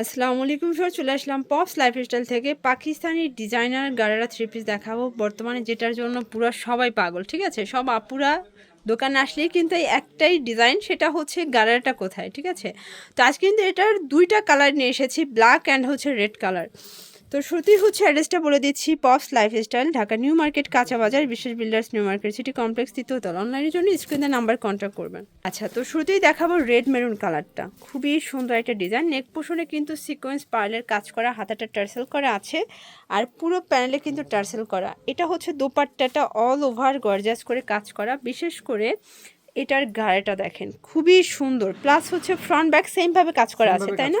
আসসালামু আলাইকুম স্যার চলে আসলাম পপস লাইফস্টাইল থেকে। পাকিস্তানি ডিজাইনার গাড়ারা থ্রি পিস দেখাবো। বর্তমানে যেটার জন্য পুরো সবাই পাগল, ঠিক আছে? সব আপুরা দোকানে আসলেই কিন্তু এই একটাই ডিজাইন, সেটা হচ্ছে গাড়াটা কোথায়, ঠিক আছে? তো আজ কিন্তু এটার দুইটা কালার নিয়ে এসেছি ব্ল্যাক অ্যান্ড হচ্ছে রেড কালার তো শুরুতেই হচ্ছে অ্যাড্রেসটা বলে দিচ্ছি Pops lifestyle Dhaka new market, কাঁচা বাজার, Bishesh builders, new market city complex তৃতীয়তলা অনলাইনের জন্য স্ক্রিনে নাম্বার কন্ট্যাক্ট করবেন। আচ্ছা তো শুরুতেই দেখাবো রেড মেরুন কালারটা খুবই সুন্দর একটা ডিজাইন নেক পোষণে কিন্তু সিকোয়েন্স পার্লের কাজ করা, হাতাটা টার্সেল করা আছে। আর পুরো প্যানেলে কিন্তু টার্সেল করা। এটা হচ্ছে দোপাট্টাটা অল ওভার গর্জাস করে কাজ করা। বিশেষ করে এটার গাড়িটা দেখেন খুবই সুন্দর। প্লাস হচ্ছে ফ্রন্ট ব্যাক সেম ভাবে কাজ করা আছে তাই না?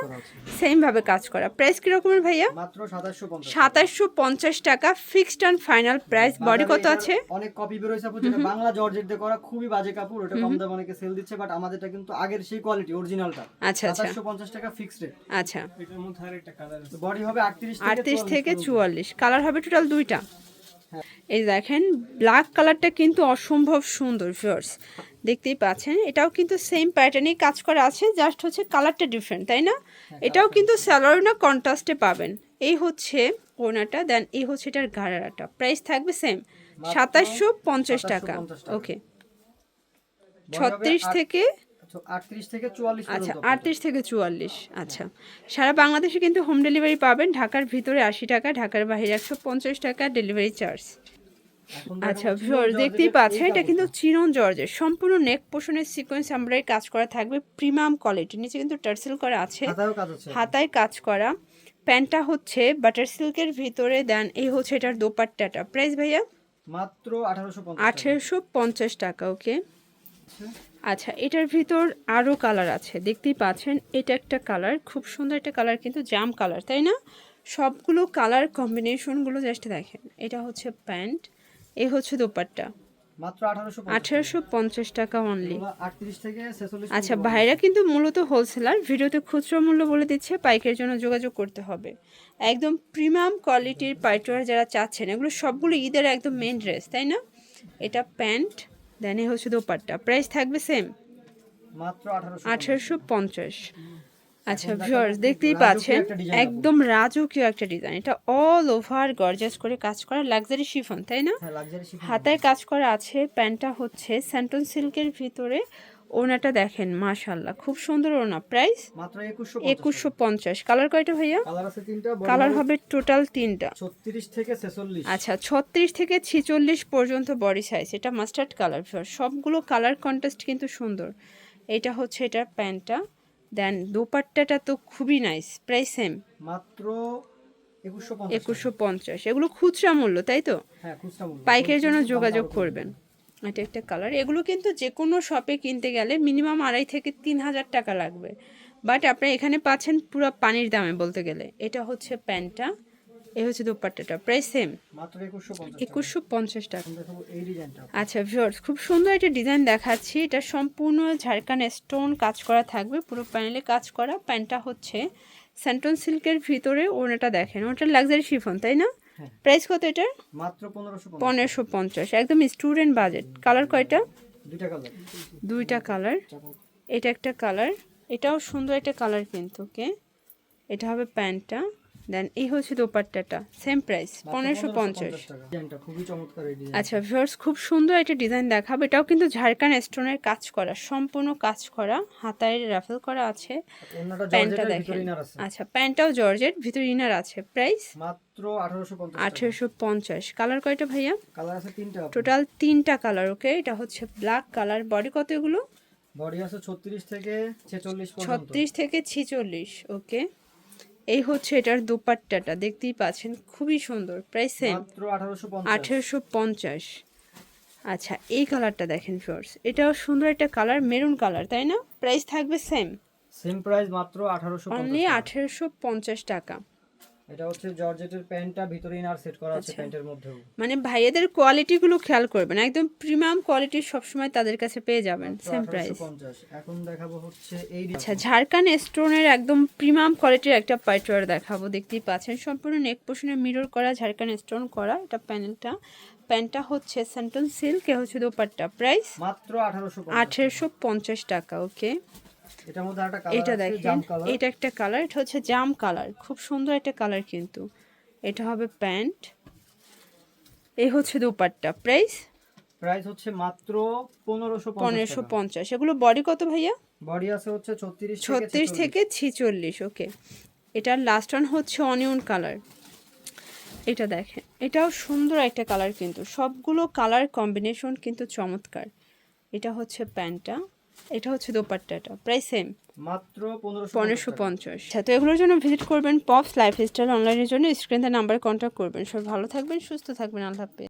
সেম ভাবে কাজ করা। প্রাইস কিরকমের ভাইয়া? মাত্র সাতাশশো পঞ্চাশ সাতাশশো পঞ্চাশ টাকা fixed and final price body কত আছে? অনেক কপি বেরোয়েছে আপু যেটা বাংলা জর্জেট দিয়ে করা খুবই বাজে কাপড় ওটা কম দামে অনেকে সেল দিচ্ছে বাট আমাদেরটা কিন্তু আগের সেই কোয়ালিটি অরিজিনালটা আচ্ছা আচ্ছা। সাতাশশো পঞ্চাশ টাকা ফিক্সড রেট আচ্ছা। এটার মধ্যে আর একটা কালার আছে। বডি হবে আটত্রিশ আটত্রিশ থেকে চুয়াল্লিশ। কালার হবে টোটাল দুইটা। এই দেখেন ব্ল্যাক কালারটা কিন্তু অসম্ভব সুন্দর ফিয়ার্স দেখতেই পাচ্ছেন এটাও কিন্তু সেম প্যাটার্নেই কাজ করা আছে জাস্ট হচ্ছে কালারটা ডিফারেন্ট তাই না? এটাও কিন্তু স্যালোরিনা কন্ট্রাস্টে পাবেন। এই হচ্ছে ওনাটা দেন এই হচ্ছে এটার গাড়াটা প্রাইস থাকবে সেম সাতাশশো পঞ্চাশ টাকা। ওকে ছত্রিশ থেকে থেকে আচ্ছা আটত্রিশ থেকে চুয়াল্লিশ আচ্ছা। সারা বাংলাদেশে কিন্তু হোম ডেলিভারি পাবেন ঢাকার ভিতরে আশি টাকা ঢাকার বাইরে একশো পঞ্চাশ টাকা ডেলিভারি চার্জ আচ্ছা দেখতেই পাচ্ছেন এটা কিন্তু চিরন জর্জের। সম্পূর্ণ নেক পোষণের সিকোয়েন্স এমব্রয়ডারি কাজ করা থাকবে প্রিমিয়াম কোয়ালিটি নিচে কিন্তু টার্সেল করা আছে হাতায় কাজ করা। প্যান্টটা হচ্ছে বাটার সিল্কের ভিতরে দেন এই হচ্ছে এটার দোপাট্টাটা। প্রাইস ভাইয়া? মাত্র আঠারোশো পঞ্চাশ টাকা। ওকে আচ্ছা এটার ভিতর আরও কালার আছে। দেখতেই পাচ্ছেন এটা একটা কালার খুব সুন্দর একটা কালার কিন্তু জাম কালার তাই না? সবগুলো কালার কম্বিনেশনগুলো জাস্ট দেখেন। এটা হচ্ছে প্যান্ট এ হচ্ছে দোপাট্টা। আঠারোশো পঞ্চাশ টাকা। অনলি আচ্ছা ভাইরা কিন্তু মূলত হোলসেলার ভিডিওতে খুচরো মূল্য বলে দিচ্ছে পাইকের জন্য যোগাযোগ করতে হবে। একদম প্রিমিয়াম কোয়ালিটির যারা চাচ্ছেন এগুলো সবগুলো ঈদের একদম মেন ড্রেস তাই না? এটা প্যান্ট দেন এ হচ্ছে দোপাট্টা প্রাইস থাকবে সেম মাত্র আঠারোশো পঞ্চাশ। আচ্ছা ভিউয়ার্স দেখতেই পাচ্ছেন। একদম রাজকীয় একটা ডিজাইন এটা অল ওভার গর্জাস করে কাজ করা লাক্সারি শিফন তাই না? হ্যাঁ হাতায় কাজ করা আছে প্যান্টটা হচ্ছে স্যান্টন সিল্কের ভিতরে। ওনাটা দেখেন মাশাল্লাহ খুব সুন্দর ওনা প্রাইস মাত্র একুশশো পঞ্চাশ কালার কয়টা ভাইয়া? কালার হবে টোটাল তিনটা। ছত্রিশ থেকে ছেচল্লিশ। আচ্ছা ছত্রিশ থেকে ছেচল্লিশ পর্যন্ত বডি সাইজ এটা মাস্টার্ড কালার সবগুলো কালার কন্ট্রাস্ট কিন্তু সুন্দর। এটা হচ্ছে এটার প্যান্টটা। দেন দোপাট্টাটা তো খুবই নাইস প্রাইস সেম মাত্র একুশশো পঞ্চাশ একুশশো পঞ্চাশ। এগুলো খুচরা মূল্য তাই তো? হ্যাঁ পাইকের জন্য যোগাযোগ করবেন। এটা একটা কালার এগুলো কিন্তু যে কোনো শপে কিনতে গেলে মিনিমাম আড়াই থেকে তিন হাজার টাকা লাগবে। বাট আপনি এখানে পাচ্ছেন পুরো পানির দামে বলতে গেলে। এটা হচ্ছে প্যান্টটা এ হচ্ছে দোপাট্টাটা। প্রায় সেম একুশশো পঞ্চাশ টাকা। আচ্ছা ভিউয়ার্স খুব সুন্দর একটা ডিজাইন দেখাচ্ছি। এটা সম্পূর্ণ ঝাড়খান স্টোন কাজ করা থাকবে। পুরো প্যানেলে কাজ করা। প্যান্টটা হচ্ছে স্যান্টন সিল্কের ভিতরে ওনাটা দেখেন। ওটা লাক্সারি শিফন তাই না। প্রাইস কত এটা মাত্র পনেরোশো পঞ্চাশ। একদম স্টুডেন্ট বাজেট। কালার কয়টা? দুইটা কালার। দুইটা কালার। এটা একটা কালার। এটাও সুন্দর একটা কালার কিন্তু ওকে? এটা হবে প্যান্টটা। দেন এই হচ্ছে দোপাট্টাটা সেম প্রাইস পনেরোশো পঞ্চাশ ডিজাইনটা খুবই চমৎকার এই ডিজাইন আচ্ছা ভিউয়ার্স খুব সুন্দর একটা ডিজাইন দেখাবো এটাও কিন্তু ঝাড়খান স্টোনের কাজ করা সম্পূর্ণ কাজ করা হাতায় রাফেল করা আছে। প্যান্টটা দেখেন। আচ্ছা প্যান্টটাও জর্জেট ভিতর ইনার আছে। প্রাইস মাত্র আঠারোশো পঞ্চাশ কালার কয়টা ভাইয়া? কালার আছে তিনটা টোটাল তিনটা কালার ওকে এটা হচ্ছে ব্ল্যাক কালার বডি কত এগুলো? বডি আছে ছত্রিশ থেকে ছেচল্লিশ ছত্রিশ থেকে ছিচল্লিশ ওকে এই হচ্ছে এটার দুপাট্টাটা দেখতেই পাচ্ছেন খুবই সুন্দর প্রায় সেম মাত্র আঠারোশো পঞ্চাশ। আঠেরোশো পঞ্চাশ। আচ্ছা এই কালারটা দেখেন ফিওর্স এটাও সুন্দর একটা কালার মেরুন কালার তাই না? প্রাইস থাকবে সেম সেম প্রাইস মাত্র আঠারোশো অনলি আঠেরোশো পঞ্চাশ টাকা। এটা হচ্ছে জর্জেটের প্যান্টটা ভিতরে ইনার সেট করা আছে আচ্ছা। প্যান্টের মধ্যেও। মানে ভাইয়াদের কোয়ালিটিগুলো খেয়াল করবেন একদম প্রিমিয়াম কোয়ালিটির সবসময় তাদের কাছে পেয়ে যাবেন সেম প্রাইস এখন দেখাবো হচ্ছে এই আচ্ছা ঝাড়খান স্টোনের একদম প্রিমিয়াম কোয়ালিটির একটা পাইটোয়ার দেখাবো দেখতেই পাচ্ছেন। সম্পূর্ণ নেক পোষণে মিরর করা ঝাড়খান স্টোন করা এটা প্যানেলটা। প্যান্টটা হচ্ছে সেন্টন সিল্ক এ হচ্ছে দোপাট্টা। প্রাইস মাত্র আঠারোশো আঠেরোশো পঞ্চাশ টাকা ওকে এটা দেখেন এটা একটা কালার এটা হচ্ছে জাম কালার খুব সুন্দর একটা কালার কিন্তু। এটা হবে প্যান্ট এই হচ্ছে দুপাট্টা। প্রাইস প্রাইস হচ্ছে মাত্র পনেরোশো পনেরোশো পঞ্চাশ। এগুলো বডি কত ভাইয়া? বডি আছে হচ্ছে ছত্রিশ ছত্রিশ থেকে ছিচল্লিশ ওকে এটার লাস্ট ওয়ান হচ্ছে অনিয়ন কালার এটা দেখেন এটাও সুন্দর একটা কালার কিন্তু। সবগুলো কালার কম্বিনেশন কিন্তু চমৎকার। এটা হচ্ছে প্যান্টটা এটা হচ্ছে দোপাট্টাটা প্রায় সেম মাত্র পনেরোশো পঞ্চাশ আচ্ছা তো এগুলোর জন্য ভিজিট করবেন পপস লাইফ স্টাইল অনলাইনের জন্য স্ক্রিনে নাম্বারে কন্ট্যাক্ট করবেন। সব ভালো থাকবেন সুস্থ থাকবেন আল্লাহ হাফেজ।